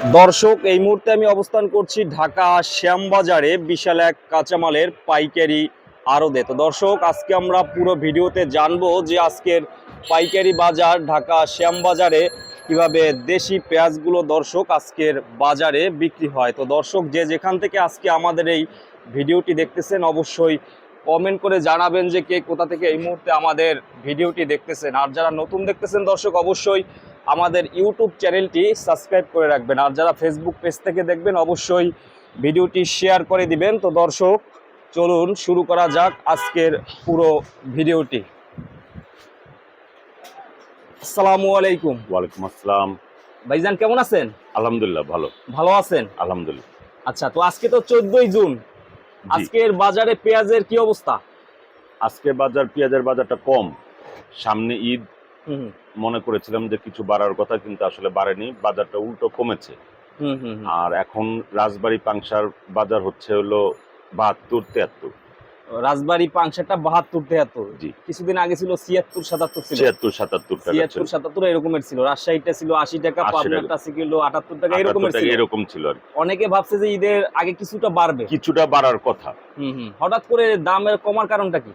দর্শক, এই মুহূর্তে আমি অবস্থান করছি ঢাকা শ্যামবাজারে বিশাল এক কাঁচামালের পাইকারি আড়তে। তো দর্শক, আজকে আমরা পুরো ভিডিওতে জানব যে আজকের পাইকারি বাজার ঢাকা শ্যামবাজারে কীভাবে দেশি পেঁয়াজগুলো দর্শক আজকের বাজারে বিক্রি হয়। তো দর্শক, যে যেখান থেকে আজকে আমাদের এই ভিডিওটি দেখতেছেন, অবশ্যই কমেন্ট করে জানাবেন যে কে কোথা থেকে এই মুহূর্তে আমাদের ভিডিওটি দেখতেছেন। আর যারা নতুন দেখতেছেন দর্শক, অবশ্যই আমাদের ইউটিউব চ্যানেলটি সাবস্ক্রাইব করে রাখবেন। আর যারা ফেসবুক পেজ থেকে দেখবেন অবশ্যই ভিডিওটি শেয়ার করে দিবেন। তো দর্শক চলুন শুরু করা যাক আজকের পুরো ভিডিওটি। আসসালামু আলাইকুম। ওয়ালাইকুম আসসালাম। ভাইজান কেমন আছেন? আলহামদুলিল্লাহ ভালো। ভালো আছেন? আলহামদুলিল্লাহ। আচ্ছা তো আজকে তো চোদ্দই জুন। আজকের বাজারে পেঁয়াজের কি অবস্থা? আজকে বাজার পেঁয়াজের বাজারটা কম। সামনে ঈদ মনে করেছিলাম যে কিছু বাড়ার কথা কিন্তু আসলে বাড়েনি। বাজারটা উল্টো কমেছে। আর এখন রাজবাড়ি পাংশার বাজার হচ্ছে হলো বাহাত্তর তিয়াত্তর। রাজবাড়ি পাংশাটা বাহাত্তর তেহাত্তর কিছুদিন আগে ছিল ছিয়াত্তর সাতাত্তর ছিল। ছিয়াত্তর সাতাত্তর ছিয়াত্তর সাতাত্তর এরকমের ছিল। রাজশাহীটা ছিল আশি টাকা 80 টাকা। পাবনাটা ছিল আটাত্তর টাকা এরকমের ছিল। এরকম ছিল আর অনেকে ভাবছে যে ঈদের আগে কিছুটা বাড়বে। কিছুটা বাড়ার কথা। হুম হুম। হঠাৎ করে দামের কমার কারণটা কি?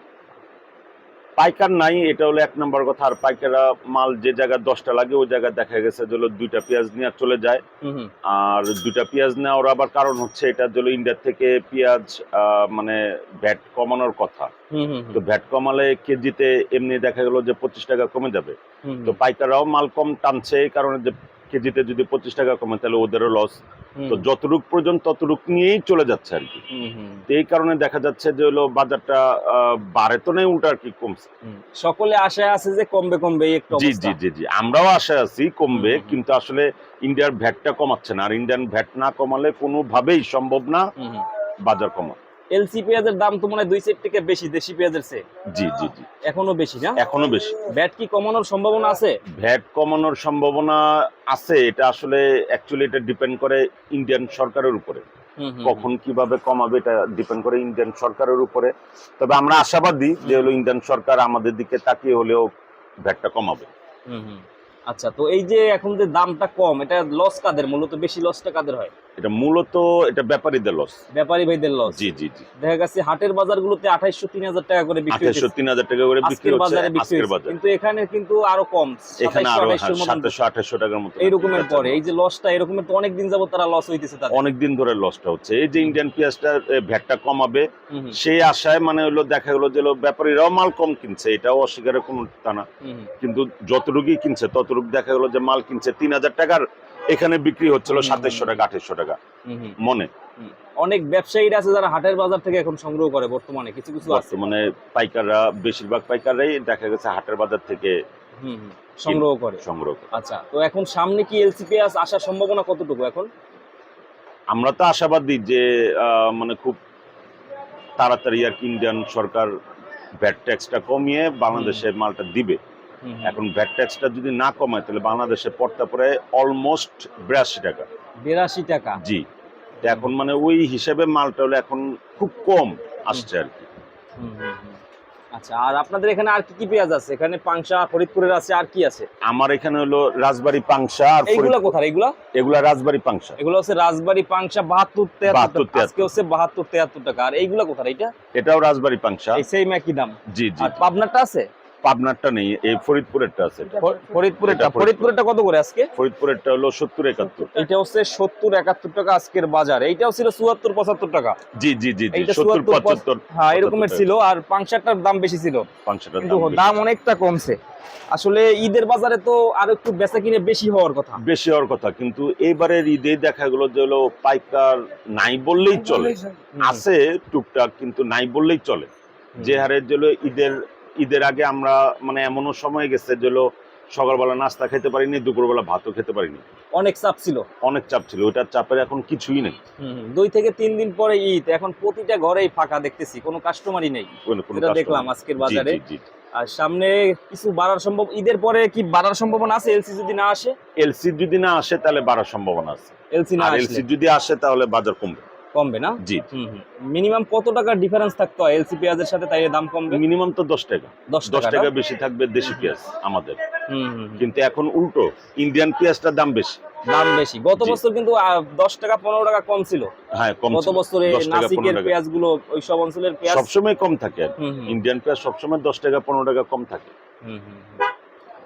পাইকার নাই এটা হলো এক নম্বর কথা। আর পাইকাররা মাল যে জায়গায় দশটা লাগে ওই জায়গায় দেখা গেছে যে দুইটা পেঁয়াজ নিয়ে চলে যায়। আর দুইটা পেঁয়াজ নেওয়ার আবার কারণ হচ্ছে এটা হলো ইন্ডিয়া থেকে পেঁয়াজ মানে ভ্যাট কমানোর কথা। তো ভ্যাট কমালে কেজিতে এমনি দেখা গেল যে পঁচিশ টাকা কমে যাবে। তো পাইকাররাও মাল কম টানছে এই কারণে যে কেজিতে যদি পঁচিশ টাকা কমে তাহলে ওদেরও লস তো যতটুক পর্যন্ত ততটুক নিয়েই চলে যাচ্ছে আর কি। তো এই কারণে দেখা যাচ্ছে যে হলো বাজারটা বাড়ে তো নেই উল্টা আর কি কমছে। সকলে আশায় আছে যে কমবে কমবে একটা জি জি জি জি। আমরাও আশায় আছি কমবে। কিন্তু আসলে ইন্ডিয়ার ভ্যাটটা কমাচ্ছে না। আর ইন্ডিয়ান ভ্যাট না কমালে কোনোভাবেই সম্ভব না। বাজার কমা এলসি পেঁয়াজের দাম তো মনে হয় দুই সেট থেকে বেশি দেশি পেঁয়াজের চেয়ে। জি জি জি। এখনও বেশি না? এখনও বেশি। ব্যাট কি কমানোর সম্ভাবনা আছে? ভ্যাট কমানোর সম্ভাবনা আছে এটা আসলে অ্যাকচুয়ালি এটা ডিপেন্ড করে ইন্ডিয়ান সরকারের উপরে। কখন কীভাবে কমাবে এটা ডিপেন্ড করে ইন্ডিয়ান সরকারের উপরে। তবে আমরা আশাবাদী যে হলো ইন্ডিয়ান সরকার আমাদের দিকে তাকিয়ে হলেও ভ্যাটটা কমাবে। হুম, হুম। আচ্ছা তো এই যে এখন যে দামটা কম এটা লস কাদের? মূলত বেশি লসটা কাদের হয়? এটা মূলত এটা ব্যাপারীদের লস ব্যাপারী ভাইদের লস জি জি জি। দেখা গেছে হাটের বাজারগুলোতে আঠাইশশো তিন হাজার টাকা করে বিক্রি হচ্ছে। তিন হাজার টাকা করে বিক্রি হচ্ছে বাজারে বিক্রি। কিন্তু এখানে কিন্তু আরও কম এখানে 2700, আরও 2800 মতন। টাকার মতো। এইরকমের পরে এই যে লসটা এরকমের তো অনেক দিন যাবত তারা লস হইতেছে তাদের। অনেক দিন ধরে লসটা হচ্ছে। এই যে ইন্ডিয়ান পেঁয়াজটা ভ্যাটটা কমাবে সেই আশায় মানে হলো দেখা গেলো যে ব্যাপারীরাও মাল কম কিনছে এটাও অস্বীকারের কোনো তা না। হুম, হুম। কিন্তু যতটুকুই কিনছে ততটুকু দেখা গেলো যে মাল কিনছে তিন হাজার টাকার এখানে বিক্রি হচ্ছিল হুম, সাতাশশো টাকা আঠাশশো টাকা। মনে? অনেক ব্যবসায়ীরা আছে যারা হাটের বাজার থেকে এখন সংগ্রহ করে বর্তমানে কিছু কিছু আছে। বর্তমানে পাইকাররা বেশিরভাগ পাইকাররাই দেখা গেছে হাটের বাজার থেকে সংগ্রহ করে। সংগ্রহ করে। আচ্ছা তো এখন সামনে কি এলসি পেঁয়াজ আসার সম্ভাবনা কতটুকু এখন? আমরা তো আশাবাদী যে মানে খুব তাড়াতাড়ি আর কি ইন্ডিয়ান সরকার ভ্যাট ট্যাক্সটা কমিয়ে বাংলাদেশে মালটা দিবে। এখন ভ্যাট ট্যাক্সটা যদি না কমায় তাহলে বাংলাদেশে পড়তে পড়ে অলমোস্ট বিরাশি টাকা। বিরাশি টাকা? জি। তো এখন মানে ওই হিসেবে মালটা হলো এখন খুব কম আসছে আর কি। আচ্ছা আর আপনাদের এখানে আর কি কি পেঁয়াজ আছে? এখানে পাংশা ফরিদপুরের আছে আর কি আছে? আমার এখানে হলো রাজবাড়ি পাংশা আর ফরিদপুর- কোথায় এইগুলা? এগুলা রাজবাড়ি পাংশা। এগুলো হচ্ছে রাজবাড়ি পাংশা বাহাত্তর তেহাত্তর 72, টাকা। আজকে হচ্ছে বাহাত্তর তেহাত্তর টাকা। আর এইগুলা কোথায় এটা এটাও রাজবাড়ি পাংশা। এই সেম একই দাম? জি জি। আর পাবনারটা আছে? পাবনারটা নেই এই ফরিদপুরেরটা আছে ফরিদপুরেরটা। ফরিদপুরেরটা কত করে আজকে? ফরিদপুরেরটা হলো সত্তর একাত্তর। এইটা হচ্ছে সত্তর একাত্তর টাকা আজকের বাজার। এইটাও ছিল চুয়াত্তর পঁচাত্তর টাকা। জি জি জি সত্তর পঁচাত্তর হ্যাঁ এরকমের ছিল আর পাংশাটার দাম বেশি ছিল। কিন্তু দাম অনেকটা কমছে। আসলে ঈদের বাজারে তো আর একটু বেচা কিনে বেশি হওয়ার কথা। বেশি হওয়ার কথা কিন্তু এইবারের ঈদে দেখা গেলো যে হলো পাইকার নাই বললেই চলে। আছে টুকটাক কিন্তু নাই বললেই চলে। যে হারে যে ঈদের ঈদের আগে আমরা মানে এমনও সময় গেছে যে সকালবেলা নাস্তা খেতে পারিনি দুপুরবেলা ভাতও খেতে পারিনি। অনেক চাপ ছিল। অনেক চাপ ছিল ওইটার চাপের এখন কিছুই নেই। দুই থেকে তিন দিন পরে ঈদ এখন প্রতিটা ঘরেই ফাঁকা দেখতেছি কোনো কাস্টমারই নেই। দেখলাম আজকের বাজারে। আর সামনে কিছু বাড়ার সম্ভব ঈদের পরে কি বাড়ার সম্ভাবনা আছে? এলসি যদি না আসে? এলসি যদি না আসে তাহলে বাড়ার সম্ভাবনা আছে। এলসি না এলসি যদি আসে তাহলে বাজার কমবে। কমবে না? জি। মিনিমাম কত টাকার ডিফারেন্স থাকতো এলসি পেঁয়াজের সাথে তাই দাম কমবে? মিনিমাম তো দশ টাকা। দশ দশ টাকা টাকা বেশি থাকবে দেশি পেঁয়াজ আমাদের। কিন্তু এখন উল্টো ইন্ডিয়ান পেঁয়াজটার দাম বেশি। দাম বেশি। গত বছর কিন্তু দশ টাকা পনেরো টাকা কম ছিল। হ্যাঁ কম গত। বছরে নাসিকের পেঁয়াজগুলো ওই সব অঞ্চলের পেঁয়াজ সবসময় কম থাকে। ইন্ডিয়ান পেঁয়াজ সবসময় দশ টাকা পনেরো টাকা কম থাকে। হুম, হুম,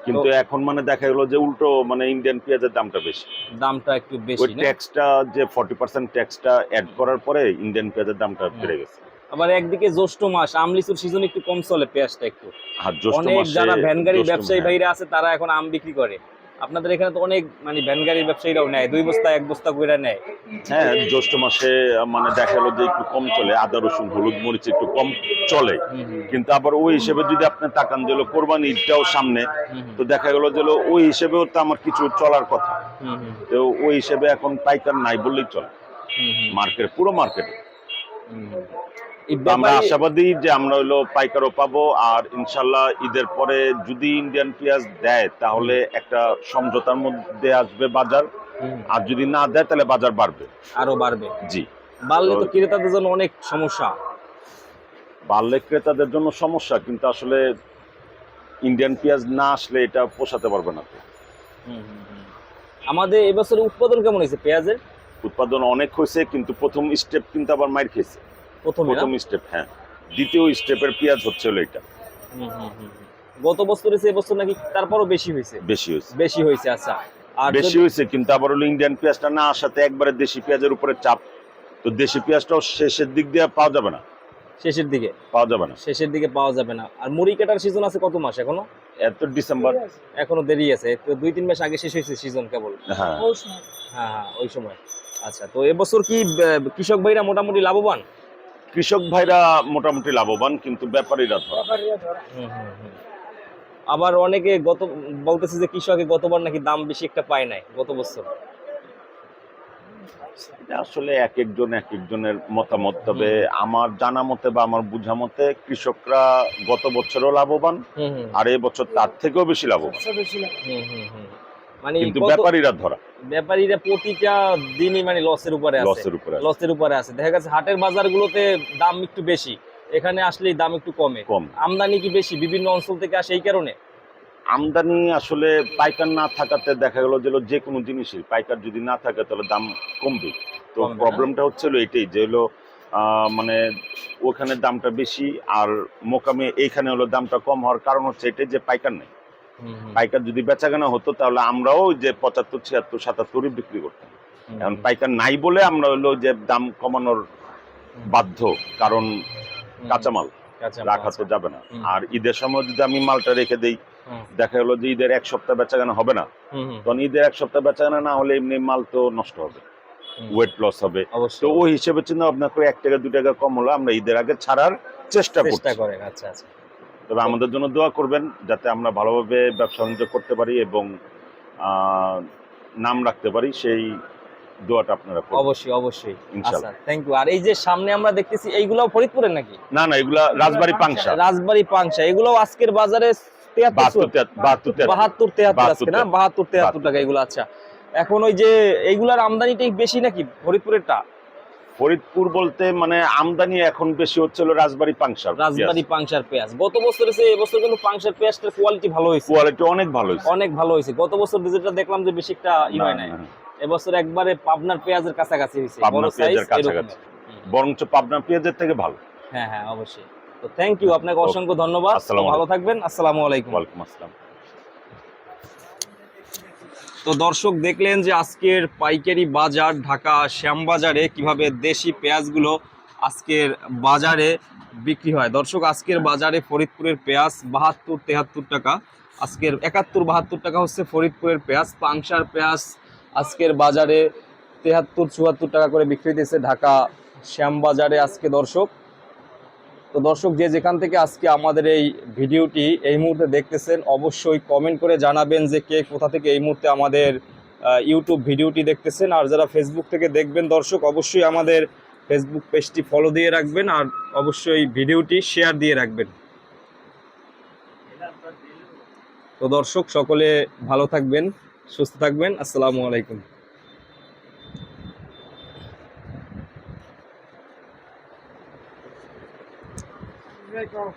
কিন্তু এখন মানে দেখা গেলো যে উল্টো মানে ইন্ডিয়ান পেঁয়াজের দামটা বেশি। দামটা একটু বেশি ওই ট্যাক্সটা যে ফর্টি পার্সেন্ট ট্যাক্সটা অ্যাড করার পরে ইন্ডিয়ান পেঁয়াজের দামটা বেড়ে গেছে। আবার একদিকে জ্যৈষ্ঠ মাস আমলিচুর সিজন একটু কম চলে পেঁয়াজটা একটু। অনেক মাসে যারা ভ্যানগাড়ি ব্যবসায়ী হ্যাঁ। ভাইরা আছে তারা এখন আম বিক্রি করে। আপনাদের এখানে তো অনেক মানে ভ্যানগাড়ির ব্যবসায়ীরাও নেয় দুই বস্তা এক বস্তা করে নেয়। হ্যাঁ জ্যৈষ্ঠ মাসে মানে দেখা গেলো যে একটু কম চলে আদা রসুন হলুদ মরিচ একটু কম চলে। কিন্তু আবার ওই হিসেবে যদি আপনি তাকান দিল কোরবানি ঈদটাও সামনে তো দেখা গেলো যে ওই হিসেবেও তো আমার কিছু চলার কথা। তো ওই হিসেবে এখন পাইকার নাই বললেই চলে। মার্কেট পুরো মার্কেটে। আমরা আশাবাদী যে আমরা হলো পাইকারও পাবো আর ইনশাল্লাহ ঈদের পরে যদি ইন্ডিয়ান পেঁয়াজ দেয় তাহলে একটা সমঝোতার মধ্যে আসবে বাজার। আর যদি না দেয় তাহলে বাজার বাড়বে। আরও বাড়বে। জি। বাড়লে তো ক্রেতাদের জন্য অনেক সমস্যা। বাড়লে ক্রেতাদের জন্য সমস্যা কিন্তু আসলে ইন্ডিয়ান পেঁয়াজ না আসলে এটা পোষাতে পারবে না। আমাদের এবছরে উৎপাদন কেমন হয়েছে পেঁয়াজের? উৎপাদন অনেক হয়েছে কিন্তু প্রথম স্টেপ কিন্তু আবার মাইর খেয়েছে। প্রথমে প্রথম স্টেপ হ্যাঁ। দ্বিতীয় স্টেপের পেঁয়াজ হচ্ছে হলো এটা। হুম, হুম, হুম, হুম। গত বছরে সে বছর নাকি তারপরও বেশি হয়েছে? বেশি হয়েছে। বেশি হয়েছে আচ্ছা। আর বেশি হয়েছে কিন্তু আবার হলো ইন্ডিয়ান পেঁয়াজটা না আসাতে একবারে দেশি পেঁয়াজের উপরে চাপ। তো দেশি পেঁয়াজটাও শেষের দিক দিয়ে পাওয়া যাবে না। শেষের দিকে? পাওয়া যাবে না। শেষের দিকে পাওয়া যাবে না। আর মুড়ি কাটার সিজন আছে কত মাস এখনও? এত ডিসেম্বর। এখনও দেরি আছে। তো দুই তিন মাস আগে শেষ হয়েছে সিজন কেবল। হ্যাঁ। হ্যাঁ হ্যাঁ ওই সময়। আচ্ছা তো এবছর কি কৃষক ভাইরা মোটামুটি লাভবান? কৃষক ভাইরা মোটামুটি লাভবান কিন্তু ব্যাপারীরা ধরা। আবার অনেকে গত বলতেছে যে কৃষকে গতবার নাকি দাম বেশি একটা পায় নাই গত বছর। এটা আসলে এক একজন এক একজনের মতামত তবে আমার জানা মতে বা আমার বুঝা মতে কৃষকরা গত বছরও লাভবান আর এই বছর তার থেকেও বেশি লাভবান। মানে কিন্তু ব্যাপারীরা ধরা। ব্যাপারীরা প্রতিটা দিনই মানে লসের উপরে আছে। লসের উপরে আছে। লসের উপরে আছে। দেখা গেছে হাটের বাজারগুলোতে দাম একটু বেশি। এখানে আসলেই দাম একটু কমে। কম। আমদানি কি বেশি? বিভিন্ন অঞ্চল থেকে আসে এই কারণে? আমদানি আসলে পাইকার না থাকাতে দেখা গেল যে যে কোনো জিনিসই। পাইকার যদি না থাকে তাহলে দাম কমবে তো প্রবলেমটা হচ্ছিল এটাই যে হলো মানে ওখানে দামটা বেশি আর মোকামে এইখানে হলো দামটা কম হওয়ার কারণ হচ্ছে এটাই যে পাইকার নেই। পাইকার যদি বেচাকেনা হতো তাহলে আমরাও যে পঁচাত্তর ছিয়াত্তর সাতাত্তরই বিক্রি করতাম। এখন পাইকার নাই বলে আমরা হলো যে দাম কমানোর বাধ্য কারণ কাঁচামাল রাখা তো যাবে না। আর ঈদের সময় যদি আমি মালটা রেখে দেই দেখা গেলো যে ঈদের এক সপ্তাহ বেচাকেনা হবে না। তখন ঈদের এক সপ্তাহ বেচাকেনা না হলে এমনি মাল তো নষ্ট হবে। ওয়েট লস হবে। তো ওই হিসেবে চিন্তা ভাবনা করে এক টাকা দু টাকা কম হলো আমরা ঈদের আগে ছাড়ার চেষ্টা করছি। আচ্ছা আচ্ছা। তবে আমাদের জন্য দোয়া করবেন যাতে আমরা ভালোভাবে ব্যবসা বাণিজ্য করতে পারি এবং নাম রাখতে পারি সেই দোয়াটা আপনারা অবশ্যই অবশ্যই। আচ্ছা থ্যাংক ইউ আর এই যে সামনে আমরা দেখতেছি এইগুলাও ফরিদপুরের নাকি? না না এগুলা রাজবাড়ি পাংশা। রাজবাড়ি পাংশা। এগুলো আজকের বাজারে আজকে না? টাকা এগুলো আচ্ছা। এখন ওই যে এইগুলার আমদানিটাই বেশি নাকি ফরিদপুরের ফরিদপুরেরটা? ফরিদপুর বলতে মানে আমদানি এখন বেশি হচ্ছে হলো রাজবাড়ি পাংশা রাজবাড়ি পাংশার পেঁয়াজ। গত বছরে সে এবছর কিন্তু পাংশার পেঁয়াজটার কোয়ালিটি ভালো হয়েছে। কোয়ালিটি অনেক ভালো হয়েছে। অনেক ভালো হয়েছে। গত বছর যেটা দেখলাম যে বেশি একটা ই হয় নাই। এবছর একবারে পাবনার পেঁয়াজের কাছাকাছি হয়েছে। পাবনার পেঁয়াজের কাছাকাছি। বরঞ্চ পাবনা পেঁয়াজের থেকে ভালো। হ্যাঁ হ্যাঁ অবশ্যই। তো থ্যাংক ইউ আপনাকে অসংখ্য ধন্যবাদ। ভালো থাকবেন। আসসালামু আলাইকুম। ওয়ালাইকুম আসসালাম। তো দর্শক দেখলেন যে আজকের পাইকারি বাজার ঢাকা শ্যামবাজারে কীভাবে দেশি পেঁয়াজগুলো আজকের বাজারে বিক্রি হয়। দর্শক, আজকের বাজারে ফরিদপুরের পেঁয়াজ বাহাত্তর তেহাত্তর টাকা, আজকের একাত্তর বাহাত্তর টাকা হচ্ছে ফরিদপুরের পেঁয়াজ, পাংশার পেঁয়াজ আজকের বাজারে তেহাত্তর চুয়াত্তর টাকা করে বিক্রি দিয়েছে ঢাকা শ্যামবাজারে আজকে দর্শক। তো দর্শক, যে যেখান থেকে আজকে আমাদের এই ভিডিওটি এই মুহূর্তে দেখতেছেন, অবশ্যই কমেন্ট করে জানাবেন যে কে কোথা থেকে এই মুহূর্তে আমাদের ইউটিউব ভিডিওটি দেখতেছেন। আর যারা ফেসবুক থেকে দেখবেন দর্শক, অবশ্যই আমাদের ফেসবুক পেজটি ফলো দিয়ে রাখবেন আর অবশ্যই ভিডিওটি শেয়ার দিয়ে রাখবেন। তো দর্শক, সকলে ভালো থাকবেন, সুস্থ থাকবেন। আসসালামু আলাইকুম। Break off.